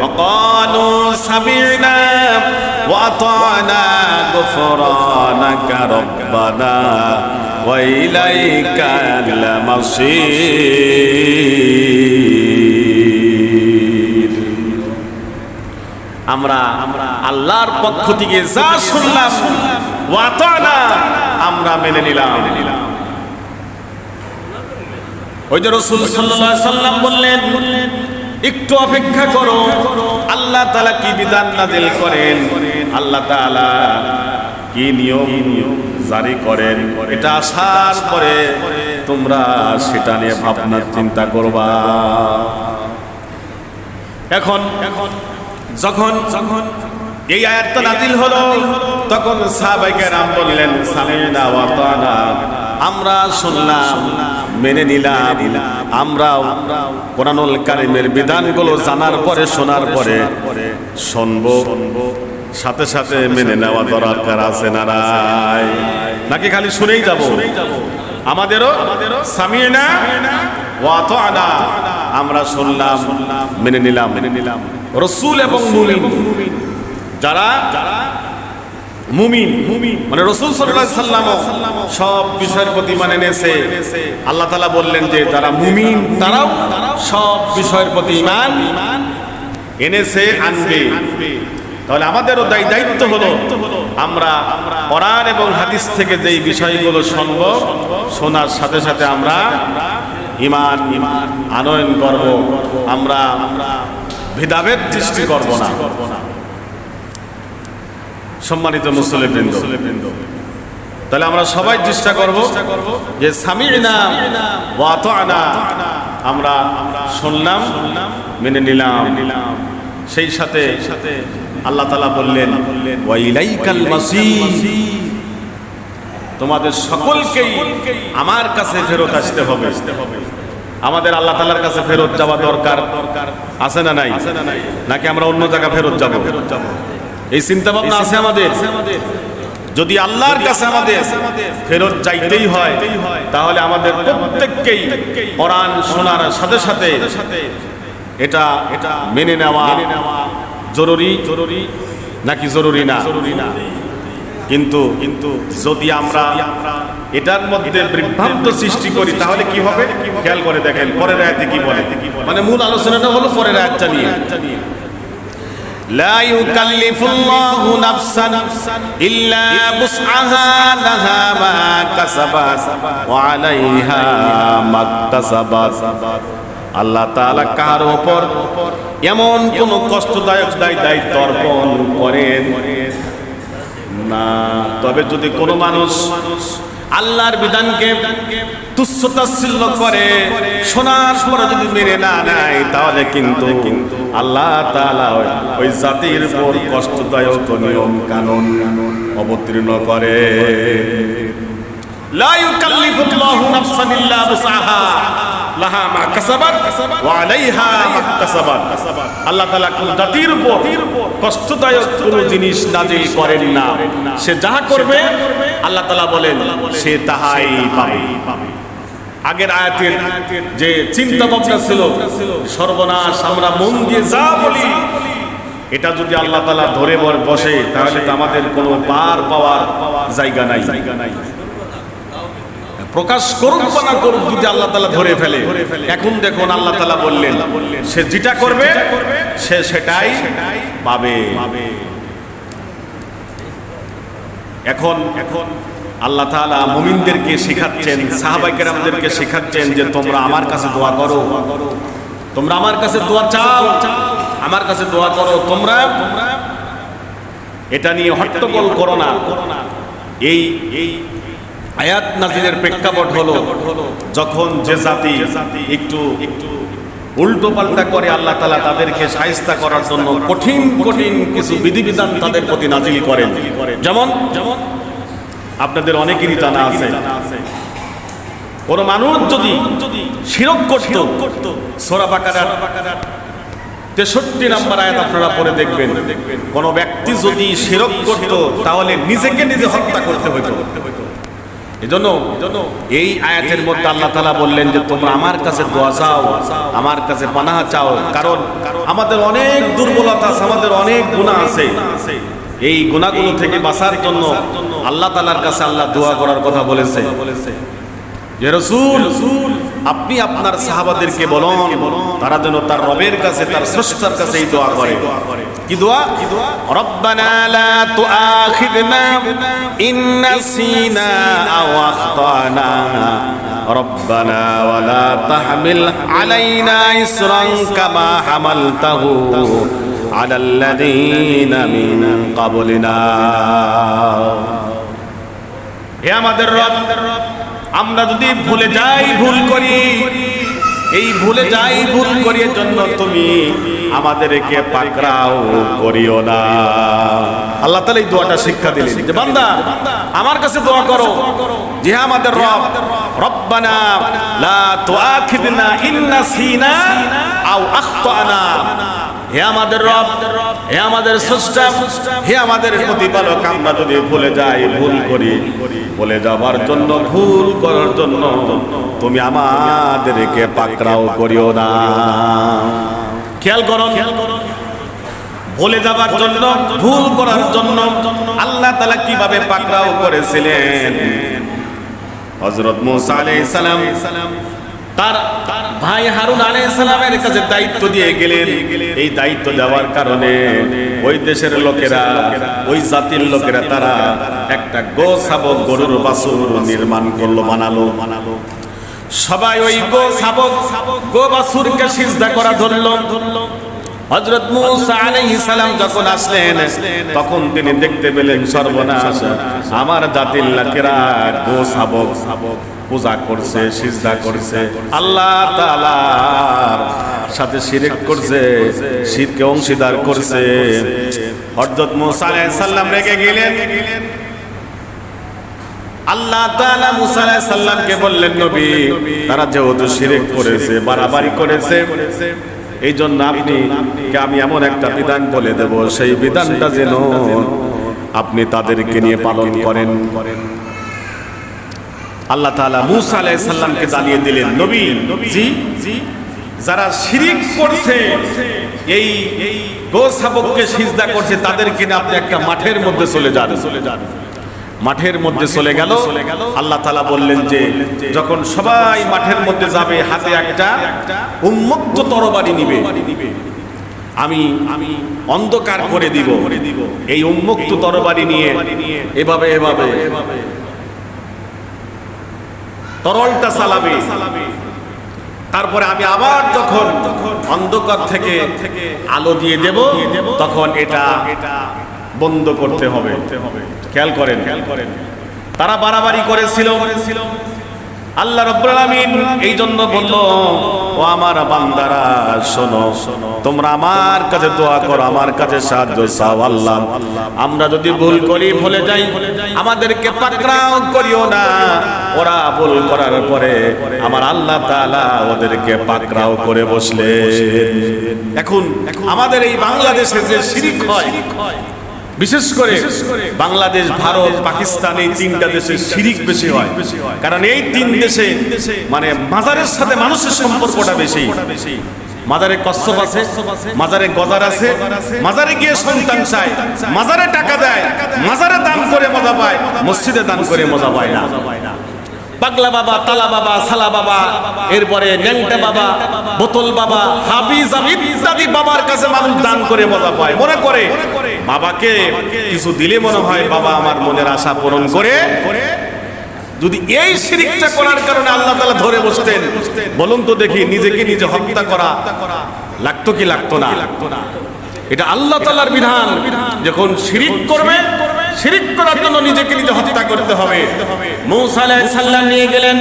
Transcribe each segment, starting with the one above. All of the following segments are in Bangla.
وقالوا سمعنا وأطعنا غفرانك ربنا وإليك المصير আমরা আল্লাহর পক্ষ থেকে যা শুনলাম ওয়াতানা আমরা মেনে নিলাম ওই যে রসুল সাল্লাল্লাহু আলাইহি সাল্লাম বললেন একটু অপেক্ষা করো। আল্লাহ তাআলা কি বিধান নাযিল করেন? আল্লাহ তাআলা কি নিয়ম জারি করেন? এটা আসার পরে তোমরা সেটা নিয়ে ভাবনা, চিন্তা করবা। এখন এখন যখন যখন এই আয়াতটা নাজিল হলো, তখন সাহাবাইকে রাম বললেন, সামিনা ওয়া তানা। আমরা শুনলাম, মেনে নিলাম। আমরাও কোরআনুল কারিমের বিধানগুলো জানার পরে, শোনার পরে শুনব। সাথে সাথে মেনে নেওয়া দরকার আছে না নাই? নাকি খালি শুনেই যাব? আমাদেরও সামিনা ওয়া তানা আমরা শুনলাম মেনে নিলাম মেনে নিলাম। রসুল এবং মুমিন। যারা মুমিন। মানে রসুল সাল্লাম সব বিষয়ের প্রতি মানে নেছে আল্লাহ তাআলা বললেন যে যারা মুমিন তারাও সব বিষয়ের প্রতি ইমান এনেছে আনবে। তাহলে আমাদেরও দায় দায়িত্ব হলো আমরা কোরআন এবং হাদিস থেকে যেই বিষয়গুলো শুনব শোনার সাথে সাথে আমরা ইমান ইমান আনয়ন করব আমরা ভেদাভেদ সৃষ্টি করব না। সম্মানিত মুসলিমবৃন্দ তাহলে আমরা সবাই চেষ্টা করব যে সামিনা ওয়াতানা আমরা শুনলাম, মেনে নিলাম। সেই সাথে আল্লাহ তালা বললেন তোমাদের সকলকেই আমার কাছে ফেরত আসতে হবে। আমাদের আল্লাহ তালার কাছে ফেরত যাওয়া দরকার। আছে না নাই? নাকি আমরা অন্য জায়গা ফেরত যাব? এই চিন্তা ভাবনা আছে আমাদের। যদি আল্লাহর কাছে আমাদের ফেরত যাইতেই হয় তাহলে আমাদের প্রত্যেককেই কোরআন শোনার সাথে সাথে এটা এটা মেনে নেওয়া জরুরি। জরুরি। নাকি জরুরি না? জরুরি না? কিন্তু কিন্তু যদি আমরা এটার মধ্যে বিভ্রান্ত সৃষ্টি করি তাহলে কি হবে? খেয়াল করে দেখেন পরের আয়াতে কি বলে? মানে মূল আলোচনাটা হলো পরের আয়াতটা নিয়ে। لا يكلف الله نفسا إلا وسعها لها ما كسبت وعليها ما اكتسبت আল্লাহ তাআলা কার উপর এমন কোন কষ্টদায়ক দায় দায়িত্ব অর্পণ করেন না তবে যদি কোনো মানুষ আল্লাহর বিধানকে করে শোনার পরে যদি মেনে না নেয়, তাহলে কিন্তু আল্লাহ ওই জাতির উপর কষ্টদায়ক নিয়ম কানুন অবতীর্ণ করে। লাহা মা আল্লাহ জাতির উপর কষ্টদায়ক কোনো জিনিস নাজিল করেন না। সে যাহা করবে আল্লাহ তাআলা বলেন সে তাহাই পাবে। আগের আয়াতের যে চিন্তা ভাবনা ছিল সর্বনাশ আমরা মন দিয়ে যা বলি এটা যদি আল্লাহ তাআলা ধরে বসে তাহলে তো আমাদের কোনো পার পাওয়ার জায়গা নাই। জায়গা নাই। প্রকাশ করুক বা না করুক যদি আল্লাহ তালা ধরে ফেলে। এখন দেখুন আল্লাহ তালা বললেন, সে যেটা করবে, সে সেটাই পাবে। এখন এখন আল্লাহ তাআলা মুমিনদেরকে শেখাচ্ছেন সাহাবাইকের আমাদেরকে শেখাচ্ছেন যে তোমরা আমার কাছে দোয়া করো। তোমরা আমার কাছে দোয়া চাও, আমার কাছে দোয়া করো। তোমরা এটা নিয়ে হট্টগোল করো না। এই এই আয়াত নাজিরের প্রেক্ষাপট হলো, যখন যে জাতি একটু একটু উল্টো পাল্টা করে আল্লাহ তালা তাদেরকে সাহিস্তা করার জন্য কঠিন কঠিন কিছু বিধিবিধান তাদের প্রতি নাজিল করেন। যেমন যেমন আপনাদের অনেকেরই জানা আছে, কোন মানুষ যদি শিরক করত, সোরা বাকারার তেষট্টি নাম্বার আয়াত আপনারা পরে দেখবেন। কোন ব্যক্তি যদি শিরক করত, তাহলে নিজেকে নিজে হত্যা করতে হইতো। এজন্য এই আয়াতের মধ্যে আল্লাহ তালা বললেন যে, তোমরা আমার কাছে দোয়া চাও, আমার কাছে পানাহা চাও। কারণ আমাদের অনেক দুর্বলতা আছে, আমাদের অনেক গুণা আছে। এই গুণাগুলো থেকে বাঁচার জন্য আল্লাহ তালার কাছে আল্লাহ দোয়া করার কথা বলেছে। যে রসুল আপনি আপনার সাহাবাদেরকে বলুন তারা যেন তার রবের কাছে তার স্রষ্টার কাছে এই দোয়া করে। কি দোয়া? রব্বানা লা তুআখিযনা ইন নাসিনা আও আখতানা। রব্বানা ওয়া লা তাহমিল আলাইনা ইসরান কামা হামালতাহু আলা আল্লাযীনা মিন ক্বাবলিনা। হে আমাদের রব আমরা যদি ভুলে যাই ভুল করি, এই ভুলে যাই ভুল করির জন্য তুমি আমাদেরকে পাকড়াও করিও না। আল্লাহ তাআলা এই দোয়াটা শিক্ষা দিলেন যে, বান্দা, আমার কাছে দোয়া করো। যে হে আমাদের রব, রব্বানা লা তুআখিদনা ইন নাসিনা আও আখতানা হে আমাদের রব, হে আমাদের স্রষ্টা, হে আমাদের প্রতিপালক, আমরা যদি ভুলে যাই, ভুল করি বলে যাবার জন্য, ভুল করার জন্য, তুমি আমাদেরকে পাকড়াও করিও না। খেয়াল করো ভুলে যাবার জন্য, ভুল করার জন্য আল্লাহ তালা কীভাবে পাকড়াও করেছিলেন? হজরত মুসা আলাইহিস সালাম তার ভাই হারুন আলাইহিস সালামের কাছে দায়িত্ব দিয়ে গেলেন। এই দায়িত্ব দেওয়ার কারণে ওই দেশের লোকেরা, ওই জাতির লোকেরা তারা একটা গো শাবক গরুর বাছুর নির্মাণ করল, বানালো। বানালো সবাই ওই গো শাবক গো বাছুরকে সিজদা করা ধরলো। হযরত মূসা আলাইহিস সালাম যখন আসলেন, তখন তিনি দেখতে পেলেন সর্বনাশ। আমার জাতির লোকেরা গো শাবক, পূজা করছে, সিজদা করছে। আল্লাহ তাআলার সাথে শিরক করছে, শিরকে অংশীদার করছে। হযরত মূসা আলাইহিস সালাম রেগে গেলেন। আল্লাহ তাআলা মুসা আলাইহিস সালামকে বললেন, নবী, তারা যেহেতু শিরক করেছে, বাড়াবাড়ি করেছে এই জন্য আপনি আমি এমন একটা বিধান বলে দেব, সেই বিধানটা যেন আপনি তাদেরকে নিয়ে পালন করেন। আল্লাহ তাআলা মুসা আলাইহিস সালামকে জানিয়ে দিলেন, নবী, জি জি, যারা শিরিক করছে, এই গো শাবককে সিজদা করছে, তাদেরকে আপনি একটা মাঠের মধ্যে চলে যান চলে যান। মাঠের মধ্যে চলে গেল। আল্লাহ তালা বললেন যে, যখন সবাই মাঠের মধ্যে যাবে, হাতে একটা উন্মুক্ত তরবারি নিবে। আমি আমি অন্ধকার করে দিব। এই উন্মুক্ত তরবারি নিয়ে এভাবে এভাবে তরলটা চালাবে। তারপরে আমি আবার যখন অন্ধকার থেকে আলো দিয়ে দেব, তখন এটা বন্ধ করতে হবে। খেয়াল করেন। খেয়াল করেন তারা বাড়াবাড়ি করেছিল। আল্লাহ রব্বুল এই জন্য বলল, ও আমার বান্দারা, শোনো, তোমরা আমার কাছে দোয়া করো, আমার কাছে সাহায্য চাও, আল্লাহ। আমরা যদি ভুল করি, ভুলে যাই, আমাদেরকে পাকড়াও করিও না। ওরা ভুল করার পরে আমার আল্লাহ তাআলা ওদেরকে পাকড়াও করে বসলে এখন আমাদের এই বাংলাদেশে যে শিরিক হয় বিশেষ করে বাংলাদেশ ভারত পাকিস্তান এই তিনটা দেশে শিরিক বেশি হয়। কারণ এই তিন দেশে মানে মাজারের সাথে মানুষের সম্পর্কটা বেশি। মাজারে কচ্ছপ আছে মাজারে গজার আছে মাজারে গিয়ে সন্তান চায় মাজারে টাকা দেয় মাজারে দান করে মজা পায় মসজিদে দান করে মজা পায় না। পাগলা বাবা, তালা বাবা, সালা বাবা, এরপরে ন্যাংটা বাবা, বোতল বাবা হাবিজ ইত্যাদি বাবার কাছে মানুষ দান করে মজা পায়, মনে করে। বাবাকে কিছু দিলে মনে হয় বাবা আমার মনের আশা পূরণ করে। যদি এই শিরিকটা করার কারণে আল্লাহ তাআলা ধরে বসতেন, বলুন তো দেখি নিজেকে নিজে হত্যা করা লাগতো কি লাগতো না? এটা আল্লাহ তাআলার বিধান, যখন শিরিক করবে শিরিক করার জন্য নিজেকে নিজে হত্যা করতে হবে। মূসা আলাইহিস সালাম নিয়ে গেলেন।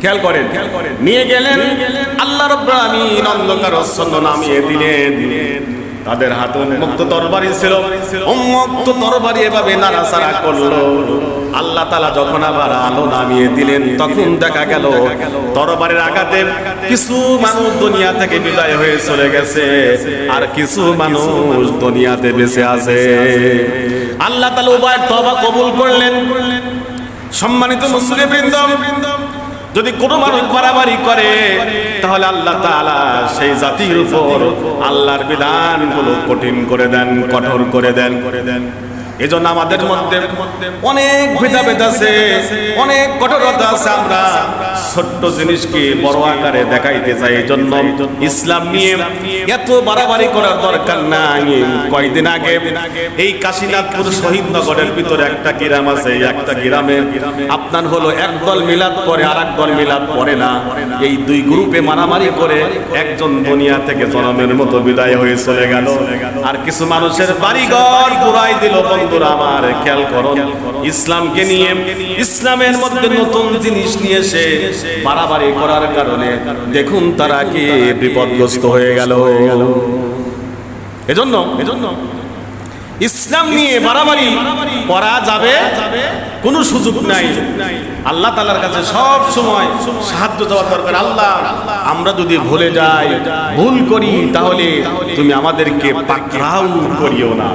খেয়াল করেন নিয়ে গেলেন। আল্লাহ রাব্বুল আলামিন অন্ধকার নামিয়ে দিলেন। তাদের হাতে উন্মুক্ত তরবারি ছিল। উন্মুক্ত তরবারি এভাবে নাড়াচাড়া করল। আল্লাহ তালা যখন আবার আলো নামিয়ে দিলেন, তখন দেখা গেল তরবারের আঘাতে কিছু মানুষ দুনিয়া থেকে বিদায় হয়ে চলে গেছে, আর কিছু মানুষ দুনিয়াতে বেঁচে আছে। আল্লাহ তালা উভয় তবা কবুল করলেন। সম্মানিত মুসলিম বৃন্দ যদি কোনো মানুষ বাড়াবাড়ি করে তাহলে আল্লাহ তালা সেই জাতির উপর আল্লাহর বিধানগুলো কঠিন করে দেন কঠোর করে দেন করে দেন। এজন্য আমাদের মধ্যে অনেক ভেদাভেদ আছে, অনেক কঠোরতা আছে আমরা। ছোট্ট জিনিসকে বড় আকারে দেখাইতে চাই ইসলাম নিয়ে এত বাড়াবাড়ি করার দরকার নাই। আগে এই কাশীনাথপুর শহীদ নগরের ভিতরে একটা গ্রাম আছে, একটা গ্রামে আপনার হলো এক দল মিলাদ করে আর দল মিলাদ পড়ে না। এই দুই গ্রুপে মারামারি করে একজন দুনিয়া থেকে জনমের মতো বিদায় হয়ে চলে গেল। আর কিছু মানুষের বাড়িঘর পুরাই দিল বন্ধুরা আমার খেয়াল করুন ইসলামকে নিয়ে ইসলামের মধ্যে নতুন জিনিস নিয়ে এসে বাড়াবাড়ি করার কারণে দেখুন তারা কি বিপদগ্রস্ত হয়ে গেল। এজন্য এজন্য ইসলাম নিয়ে বাড়াবাড়ি করা যাবে কোনো সুযোগ নাই। আল্লাহ তালার কাছে সব সময় সাহায্য চাওয়ার দরকার। আল্লাহ আমরা যদি ভুলে যাই ভুল করি তাহলে তুমি আমাদেরকে পাকড়াও করিও না।